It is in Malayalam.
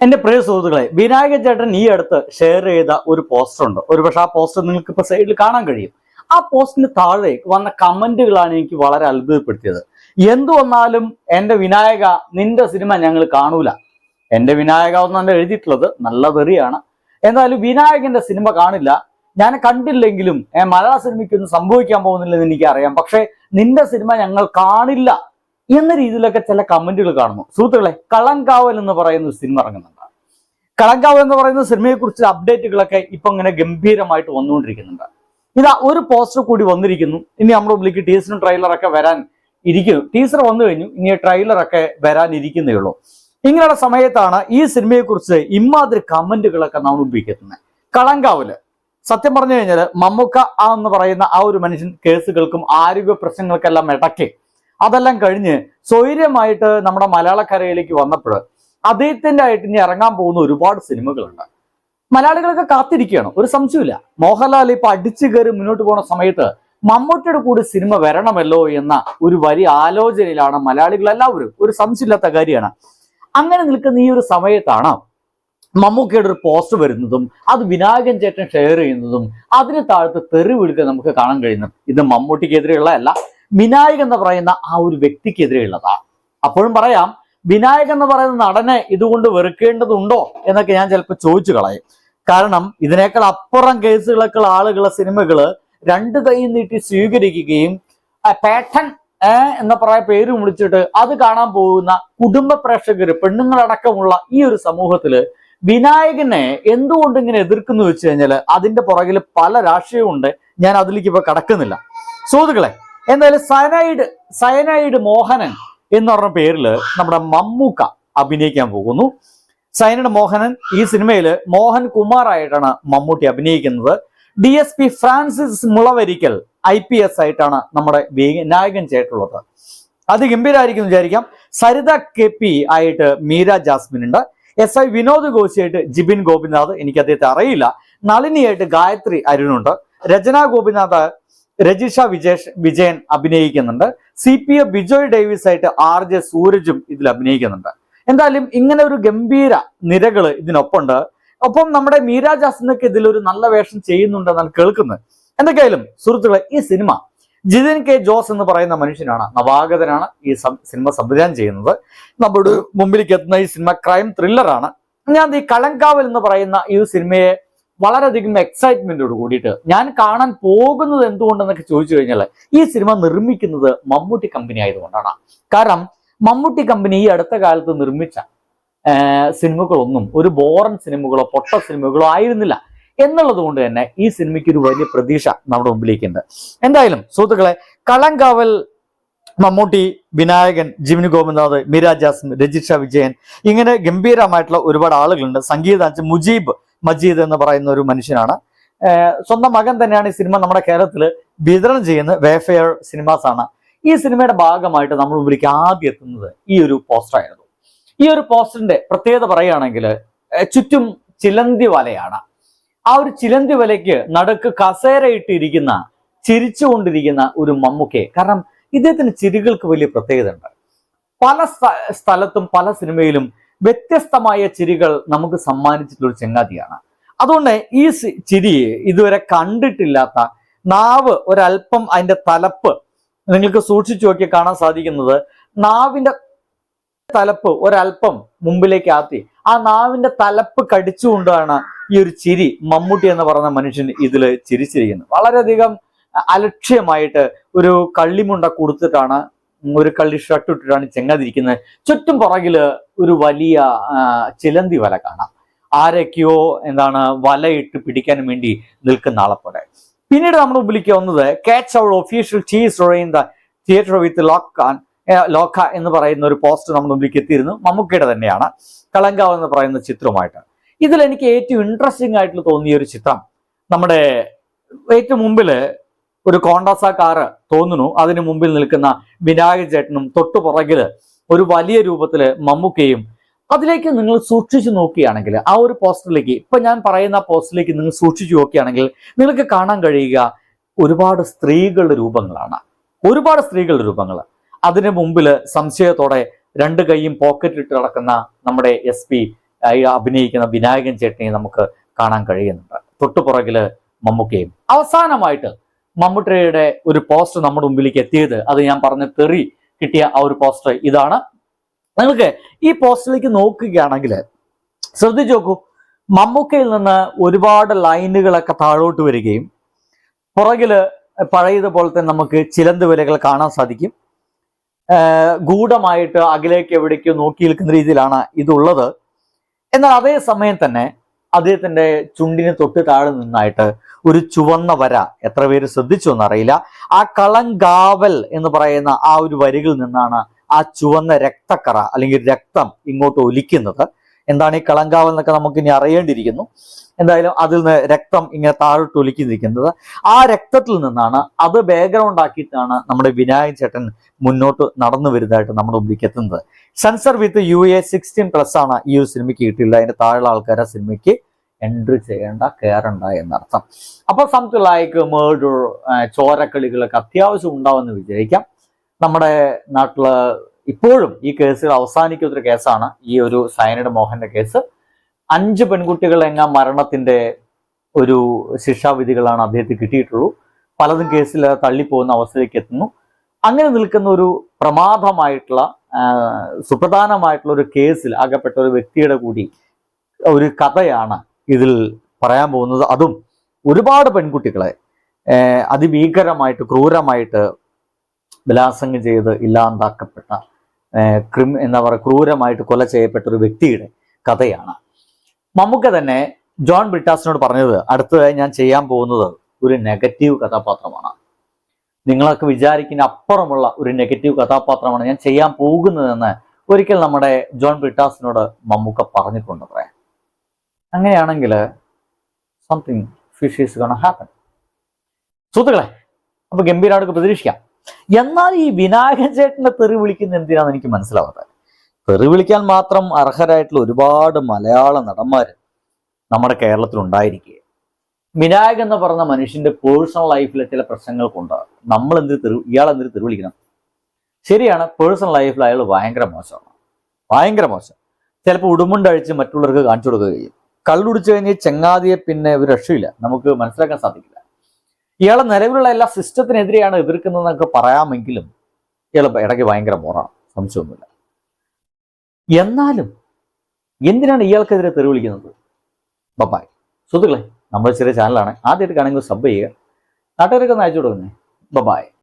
എന്റെ പ്രിയ സുഹൃത്തുക്കളെ വിനായക ചേട്ടൻ ഈ അടുത്ത് ഷെയർ ചെയ്ത ഒരു പോസ്റ്റർ ഉണ്ട്. ഒരുപക്ഷെ ആ പോസ്റ്റർ നിങ്ങൾക്ക് ഇപ്പൊ സൈഡിൽ കാണാൻ കഴിയും. ആ പോസ്റ്റിന് താഴെ വന്ന കമന്റുകളാണ് എനിക്ക് വളരെ അത്ഭുതപ്പെടുത്തിയത്. എന്തു വന്നാലും എന്റെ വിനായക നിന്റെ സിനിമ ഞങ്ങൾ കാണൂല. എന്റെ വിനായക എന്നാണ് എഴുതിയിട്ടുള്ളത് നല്ല വെറിയാണ്. എന്നാലും വിനായകന്റെ സിനിമ കാണില്ല. ഞാൻ കണ്ടില്ലെങ്കിലും മലയാള സിനിമയ്ക്കൊന്നും സംഭവിക്കാൻ പോകുന്നില്ലെന്ന് എനിക്കറിയാം. പക്ഷെ നിന്റെ സിനിമ ഞങ്ങൾ കാണില്ല. എന്ന രീതിയിലൊക്കെ ചില കമന്റുകൾ കാണുന്നു. സുഹൃത്തുക്കളെ കളങ്കാവൽ എന്ന് പറയുന്ന സിനിമ ഇറങ്ങുന്നുണ്ട്. കളങ്കാവൽ എന്ന് പറയുന്ന സിനിമയെ കുറിച്ച് അപ്ഡേറ്റുകളൊക്കെ ഇപ്പൊ ഇങ്ങനെ ഗംഭീരമായിട്ട് വന്നുകൊണ്ടിരിക്കുന്നുണ്ട്. ഇതാ ഒരു പോസ്റ്റർ കൂടി വന്നിരിക്കുന്നു. ഇനി നമ്മുടെ മുമ്പിലേക്ക് ടീസറും ട്രെയിലറൊക്കെ വരാൻ ഇരിക്കുന്നു. ടീസർ വന്നു കഴിഞ്ഞു. ഇനി ട്രെയിലറൊക്കെ വരാനിരിക്കുന്നേ ഉള്ളൂ. ഇങ്ങനെയുള്ള സമയത്താണ് ഈ സിനിമയെ കുറിച്ച് ഇമാതിരി കമന്റുകളൊക്കെ നാം ഉപയോഗിക്കുന്നത് കളങ്കാവൽ. സത്യം പറഞ്ഞു കഴിഞ്ഞാൽ മമ്മൂക്ക എന്ന് പറയുന്ന ആ ഒരു മനുഷ്യൻ കേസുകൾക്കും ആരോഗ്യ പ്രശ്നങ്ങൾക്കെല്ലാം ഇടയ്ക്ക് അതെല്ലാം കഴിഞ്ഞ് സ്വൈര്യമായിട്ട് നമ്മുടെ മലയാളക്കരയിലേക്ക് വന്നപ്പോൾ അദ്ദേഹത്തിന്റെ ആയിട്ട് ഇനി ഇറങ്ങാൻ പോകുന്ന ഒരുപാട് സിനിമകളുണ്ട്. മലയാളികളൊക്കെ കാത്തിരിക്കുകയാണ്. ഒരു സംശയമില്ല മോഹൻലാൽ ഇപ്പൊ അടിച്ചു കയറി മുന്നോട്ട് പോകുന്ന സമയത്ത് മമ്മൂട്ടിയുടെ കൂടി സിനിമ വരണമല്ലോ എന്ന ഒരു വലിയ ആലോചനയിലാണ് മലയാളികൾ എല്ലാവരും ഒരു സംശയമില്ലാത്ത കാര്യമാണ്. അങ്ങനെ നിൽക്കുന്ന ഈ ഒരു സമയത്താണ് മമ്മൂക്കയുടെ ഒരു പോസ്റ്റ് വരുന്നതും അത് വിനായകൻ ചേട്ടൻ ഷെയർ ചെയ്യുന്നതും അതിന് താഴത്ത് തെറി വിളിക്കാൻ നമുക്ക് കാണാൻ കഴിയുന്നു ഇത് മമ്മൂട്ടിക്കെതിരെയുള്ളതല്ല. വിനായകൻ എന്ന് പറയുന്ന ആ ഒരു വ്യക്തിക്കെതിരെയുള്ളതാണ് അപ്പോഴും പറയാം വിനായകൻ എന്ന് പറയുന്ന നടനെ ഇതുകൊണ്ട് വെറുക്കേണ്ടതുണ്ടോ? എന്നൊക്കെ ഞാൻ ചിലപ്പോൾ ചോദിച്ചു കളയും. കാരണം ഇതിനേക്കാൾ അപ്പുറം കേസുകളൊക്കെ ആളുകളെ സിനിമകൾ രണ്ട് കൈ നീട്ടി സ്വീകരിക്കുകയും പേട്ടൻ എന്ന പറയ പേര് വിളിച്ചിട്ട് അത് കാണാൻ പോകുന്ന കുടുംബ പ്രേക്ഷകർ പെണ്ണുങ്ങളടക്കമുള്ള ഈ ഒരു സമൂഹത്തിൽ വിനായകനെ എന്തുകൊണ്ട് ഇങ്ങനെ എതിർക്കുന്നു വെച്ച് കഴിഞ്ഞാൽ അതിന്റെ പുറകിൽ പല രാഷ്ട്രീയമുണ്ട് ഞാൻ അതിലേക്ക് ഇപ്പൊ കടക്കുന്നില്ല. സുഹൃത്തുക്കളെ എന്തായാലും സയനൈഡ് സയനൈഡ് മോഹനൻ എന്ന് പറഞ്ഞ പേരിൽ നമ്മുടെ മമ്മൂക്ക അഭിനയിക്കാൻ പോകുന്നു. സയനൈഡ് മോഹനൻ ഈ സിനിമയിൽ മോഹൻ കുമാർ ആയിട്ടാണ് മമ്മൂട്ടി അഭിനയിക്കുന്നത്. D S P Francis Mulavarikkal I P S ആയിട്ടാണ് നമ്മുടെ നായകൻ ചേട്ടുള്ളത് അത് ഗംഭീരമായിരിക്കും എന്ന് വിചാരിക്കാം. സരിത കെ പി ആയിട്ട് മീര ജാസ്മിൻ ഉണ്ട്. എസ് ഐ വിനോദ് ഘോഷിയായിട്ട് ജിബിൻ ഗോപിനാഥ് എനിക്ക് അദ്ദേഹത്തെ അറിയില്ല. നളിനിയായിട്ട് ഗായത്രി അരുണുണ്ട്. Rachana Gopinath Rajisha Vijesh Vijayan അഭിനയിക്കുന്നുണ്ട്. C P A Bijoy Davis ആയിട്ട് ആർ ജെ സൂരജും ഇതിൽ അഭിനയിക്കുന്നുണ്ട്. എന്തായാലും ഇങ്ങനെ ഒരു ഗംഭീര നിരകൾ ഇതിനൊപ്പമുണ്ട്. ഒപ്പം നമ്മുടെ മീരാ ജാസ്മിനൊക്കെ ഇതിലൊരു നല്ല വേഷം ചെയ്യുന്നുണ്ടെന്നാണ് കേൾക്കുന്നത്. എന്തൊക്കെയായാലും സുഹൃത്തുക്കളെ ഈ സിനിമ ജിതിൻ കെ ജോസ് എന്ന് പറയുന്ന മനുഷ്യനാണ് നവാഗതനാണ് ഈ സിനിമ സംവിധാനം ചെയ്യുന്നത്. നമ്മുടെ മുമ്പിലേക്ക് എത്തുന്ന ഈ സിനിമ ക്രൈം ത്രില്ലറാണ്. ഞാൻ ഈ കളങ്കാവൽ എന്ന് പറയുന്ന ഈ സിനിമയെ വളരെയധികം എക്സൈറ്റ്മെന്റോട് കൂടിയിട്ട് ഞാൻ കാണാൻ പോകുന്നത് എന്തുകൊണ്ടെന്നൊക്കെ ചോദിച്ചു കഴിഞ്ഞാൽ ഈ സിനിമ നിർമ്മിക്കുന്നത് മമ്മൂട്ടി കമ്പനി ആയതുകൊണ്ടാണ്. കാരണം മമ്മൂട്ടി കമ്പനി ഈ അടുത്ത കാലത്ത് നിർമ്മിച്ച സിനിമകളൊന്നും ഒരു ബോറൻ സിനിമകളോ പൊട്ട സിനിമകളോ ആയിരുന്നില്ല. എന്നുള്ളത് കൊണ്ട് തന്നെ ഈ സിനിമയ്ക്ക് ഒരു വലിയ പ്രതീക്ഷ നമ്മുടെ മുമ്പിലേക്കുണ്ട്. എന്തായാലും സുഹൃത്തുക്കളെ കളങ്കാവൽ മമ്മൂട്ടി വിനായകൻ ജിമിനി ഗോപിനാഥ് മീര ജാസ്മിൻ രജിഷ വിജയൻ ഇങ്ങനെ ഗംഭീരമായിട്ടുള്ള ഒരുപാട് ആളുകളുണ്ട്. സംഗീതാഞ്ച് മുജീബ് മജീദ് എന്ന് പറയുന്ന ഒരു മനുഷ്യനാണ്. സ്വന്തം മകൻ തന്നെയാണ് ഈ സിനിമ നമ്മുടെ കേരളത്തിൽ വിതരണം ചെയ്യുന്ന വേഫെയർ സിനിമാസ് ആണ്. ഈ സിനിമയുടെ ഭാഗമായിട്ട് നമ്മൾ മുമ്പിലേക്ക് ആദ്യം എത്തുന്നത് ഈ ഒരു പോസ്റ്റർ ആയിരുന്നു. ഈ ഒരു പോസ്റ്ററിന്റെ പ്രത്യേകത പറയുകയാണെങ്കിൽ ചുറ്റും ചിലന്തി വലയാണ്. ആ ഒരു ചിലന്തി വലയ്ക്ക് നടുക്ക് കസേരയിട്ടിരിക്കുന്ന ചിരിച്ചുകൊണ്ടിരിക്കുന്ന ഒരു മമ്മൂക്കെ കാരണം ഇദ്ദേഹത്തിന് ചിരികൾക്ക് വലിയ പ്രത്യേകത ഉണ്ട് പല സ്ഥലത്തും പല സിനിമയിലും വ്യത്യസ്തമായ ചിരികൾ നമുക്ക് സമ്മാനിച്ചിട്ടുള്ള ചെങ്ങാതിയാണ്. അതുകൊണ്ട് ഈ ചിരി ഇതുവരെ കണ്ടിട്ടില്ലാത്ത നാവ് ഒരല്പം അതിന്റെ തലപ്പ് നിങ്ങൾക്ക് സൂക്ഷിച്ചു നോക്കി കാണാൻ സാധിക്കുന്നത് നാവിന്റെ തലപ്പ് ഒരല്പം മുമ്പിലേക്ക് ആത്തി. ആ നാവിന്റെ തലപ്പ് കടിച്ചുകൊണ്ടാണ് ഈ ഒരു ചിരി മമ്മൂട്ടി എന്ന് പറഞ്ഞ മനുഷ്യൻ ഇതിൽ ചിരിച്ചിരിക്കുന്നത്. വളരെയധികം അലക്ഷ്യമായിട്ട് ഒരു കള്ളിമുണ്ട കൊടുത്തിട്ടാണ് ഒരു കള്ളി ഷർട്ട് ഇട്ടിട്ടാണ് ചെങ്ങാതിരിക്കുന്നത് ചുറ്റും പുറകിൽ ഒരു വലിയ ചിലന്തി വല കാണാം. ആരൊക്കെയോ എന്താണ് വലയിട്ട് പിടിക്കാൻ വേണ്ടി നിൽക്കുന്ന ആളെ പോലെ. പിന്നീട് നമ്മൾ മുമ്പിലേക്ക് വന്നത് catch our official cheese in the theatre with ലോക്കാൻ ലോക്ക എന്ന് പറയുന്ന ഒരു പോസ്റ്റർ നമ്മൾ മുമ്പിലേക്ക് എത്തിയിരുന്നു. മമ്മൂക്കയുടെ തന്നെയാണ്. കളങ്കാവ് എന്ന് പറയുന്ന ചിത്രമായിട്ട് ഇതിൽ എനിക്ക് ഏറ്റവും ഇൻട്രസ്റ്റിംഗ് ആയിട്ട് തോന്നിയ ഒരു ചിത്രം നമ്മുടെ ഏറ്റവും മുമ്പിൽ ഒരു കോണ്ടാസ കാറ് തോന്നുന്നു. അതിന് മുമ്പിൽ നിൽക്കുന്ന വിനായക ചേട്ടനും തൊട്ടു പുറകിൽ ഒരു വലിയ രൂപത്തിൽ മമ്മൂക്കയും അതിലേക്ക് നിങ്ങൾ സൂക്ഷിച്ചു നോക്കുകയാണെങ്കിൽ ആ ഒരു പോസ്റ്ററിലേക്ക് ഇപ്പൊ ഞാൻ പറയുന്ന പോസ്റ്ററിലേക്ക് നിങ്ങൾ സൂക്ഷിച്ചു നോക്കുകയാണെങ്കിൽ നിങ്ങൾക്ക് കാണാൻ കഴിയുക ഒരുപാട് സ്ത്രീകളുടെ രൂപങ്ങളാണ്. ഒരുപാട് സ്ത്രീകളുടെ രൂപങ്ങൾ അതിന് മുമ്പിൽ സംശയത്തോടെ രണ്ട് കൈയും പോക്കറ്റിട്ട് നടക്കുന്ന നമ്മുടെ എസ് പി അഭിനയിക്കുന്ന വിനായകൻ ചേട്ടനെ നമുക്ക് കാണാൻ കഴിയുന്നുണ്ട്. തൊട്ടുപുറകിൽ മമ്മൂക്കയും. അവസാനമായിട്ട് മമ്മൂട്ടിയുടെ ഒരു പോസ്റ്റർ നമ്മുടെ മുമ്പിലേക്ക് എത്തിയത്. അത് ഞാൻ പറഞ്ഞ തെറി കിട്ടിയ ആ ഒരു പോസ്റ്റർ ഇതാണ്. നിങ്ങൾക്ക് ഈ പോസ്റ്ററിലേക്ക് നോക്കുകയാണെങ്കിൽ ശ്രദ്ധിച്ചു നോക്കൂ. മമ്മൂക്കയിൽ നിന്ന് ഒരുപാട് ലൈനുകളൊക്കെ താഴോട്ട് വരികയും പുറകിൽ പഴയതുപോലെ തന്നെ നമുക്ക് ചിലന്ത് വിലകൾ കാണാൻ സാധിക്കും. ഗൂഢമായിട്ട് അകലേക്ക് എവിടേക്കോ നോക്കി നിൽക്കുന്ന രീതിയിലാണ് ഇതുള്ളത്. എന്നാൽ അതേ സമയം തന്നെ അദ്ദേഹത്തിന്റെ ചുണ്ടിന് തൊട്ട് താഴെ നിന്നായിട്ട് ഒരു ചുവന്ന വര എത്ര പേര് ശ്രദ്ധിച്ചു എന്നറിയില്ല. ആ കളങ്കാവൽ എന്ന് പറയുന്ന ആ ഒരു വരികളിൽ നിന്നാണ് ആ ചുവന്ന രക്തക്കറ അല്ലെങ്കിൽ രക്തം ഇങ്ങോട്ട് ഒലിക്കുന്നത്. എന്താണ് ഈ കളങ്കാവൽ എന്നൊക്കെ നമുക്ക് ഇനി അറിയേണ്ടിയിരിക്കുന്നു. എന്തായാലും അതിൽ നിന്ന് രക്തം ഇങ്ങനെ താഴോട്ട് ഒലിക്കുന്നിരിക്കുന്നത് ആ രക്തത്തിൽ നിന്നാണ് അത് ബാക്ക്ഗ്രൗണ്ട് ആക്കിയിട്ടാണ് നമ്മുടെ വിനായക ചേട്ടൻ മുന്നോട്ട് നടന്നു വരുന്നതായിട്ട് നമ്മുടെ മുമ്പിലേക്ക് എത്തുന്നത്. Censor with U A sixteen plus ആണ് ഈ ഒരു സിനിമയ്ക്ക് കിട്ടിയില്ല അതിന്റെ താഴെയുള്ള ആൾക്കാരെ സിനിമയ്ക്ക് എൻട്രി ചെയ്യേണ്ട കയറണ്ട എന്നർത്ഥം. അപ്പോൾ സംതിങ് ലൈക്ക് മേർഡർ ചോരക്കളികളൊക്കെ അത്യാവശ്യം ഉണ്ടാവുമെന്ന് വിചാരിക്കാം. നമ്മുടെ നാട്ടിൽ ഇപ്പോഴും ഈ കേസുകൾ അവസാനിക്കുന്ന കേസാണ്. ഈ ഒരു സയനഡ് മോഹന്റെ കേസ്. അഞ്ച് പെൺകുട്ടികൾ മരണത്തിന്റെ ഒരു ശിക്ഷാവിധികളാണ് അദ്ദേഹത്തിന് കിട്ടിയിട്ടുള്ളൂ. പലതും കേസിൽ തള്ളിപ്പോകുന്ന അവസ്ഥയിലേക്ക് എത്തുന്നു. അങ്ങനെ നിൽക്കുന്ന ഒരു പ്രമാദമായിട്ടുള്ള സുപ്രധാനമായിട്ടുള്ള ഒരു കേസിൽ അകപ്പെട്ട ഒരു വ്യക്തിയുടെ കൂടി ഒരു കഥയാണ് ഇതിൽ പറയാൻ പോകുന്നത്. അതും ഒരുപാട് പെൺകുട്ടികളെ അതിഭീകരമായിട്ട് ക്രൂരമായിട്ട് ബലാത്സംഗം ചെയ്ത് ഇല്ലാണ്ടാക്കപ്പെട്ട ക്രിം എന്താ പറയുക ക്രൂരമായിട്ട് കൊല ചെയ്യപ്പെട്ട ഒരു വ്യക്തിയുടെ കഥയാണ്. മമ്മൂക്ക തന്നെ ജോൺ ബ്രിട്ടാസിനോട് പറഞ്ഞത് അടുത്തതായി ഞാൻ ചെയ്യാൻ പോകുന്നത് ഒരു നെഗറ്റീവ് കഥാപാത്രമാണ്. നിങ്ങളൊക്കെ വിചാരിക്കുന്ന അപ്പുറമുള്ള ഒരു നെഗറ്റീവ് കഥാപാത്രമാണ് ഞാൻ ചെയ്യാൻ പോകുന്നതെന്ന് ഒരിക്കൽ നമ്മുടെ ജോൺ ബ്രിട്ടാസിനോട് മമ്മൂക്ക പറഞ്ഞിട്ടുണ്ട് പറയാൻ അങ്ങനെയാണെങ്കിൽ something fish is gonna happen സുഹൃത്തുക്കളെ അപ്പൊ ഗംഭീരമായിട്ട് പ്രതീക്ഷിക്കാം. എന്നാൽ ഈ വിനായകൻ ചേട്ടനെ തെറി വിളിക്കുന്ന എന്തിനാന്ന് എനിക്ക് മനസ്സിലാവാത്തത്. തെറി വിളിക്കാൻ മാത്രം അർഹരായിട്ടുള്ള ഒരുപാട് മലയാള നടന്മാർ നമ്മുടെ കേരളത്തിൽ ഉണ്ടായിരിക്കുക വിനായകൻ എന്ന് പറഞ്ഞ മനുഷ്യന്റെ പേഴ്സണൽ ലൈഫിലെ ചില പ്രശ്നങ്ങൾ കൊണ്ട് നമ്മൾ എന്തിന് തെറി ഇയാൾ എന്തിന് തെറി വിളിക്കണം? ശരിയാണ് പേഴ്സണൽ ലൈഫിൽ അയാൾ ഭയങ്കര മോശമാണ്. ഭയങ്കര മോശം. ചിലപ്പോൾ ഉടുമുണ്ടഴിച്ച് മറ്റുള്ളവർക്ക് കാണിച്ചു കൊടുക്കുകയും കള്ളുടിച്ചു കഴിഞ്ഞ് ചെങ്ങാതിയെ പിന്നെ ഒരു രക്ഷയില്ല. നമുക്ക് മനസ്സിലാക്കാൻ സാധിക്കില്ല. ഇയാളെ നിലവിലുള്ള എല്ലാ സിസ്റ്റത്തിനെതിരെയാണ് എതിർക്കുന്നതെന്നൊക്കെ പറയാമെങ്കിലും ഇയാൾ ഇടയ്ക്ക് ഭയങ്കര മോറാണ് സംശയമൊന്നുമില്ല. എന്നാലും എന്തിനാണ് ഇയാൾക്കെതിരെ തെറി വിളിക്കുന്നത്? ബപ്പായ് സുഹൃത്തുക്കളെ നമ്മുടെ ചെറിയ ചാനലാണ്. ആദ്യമായിട്ട് കാണുമെങ്കിൽ സബ് ചെയ്യുക. നാട്ടുകാരൊക്കെ ഒന്ന് അയച്ചു കൊടുക്കുന്നേ ബപ്പായ്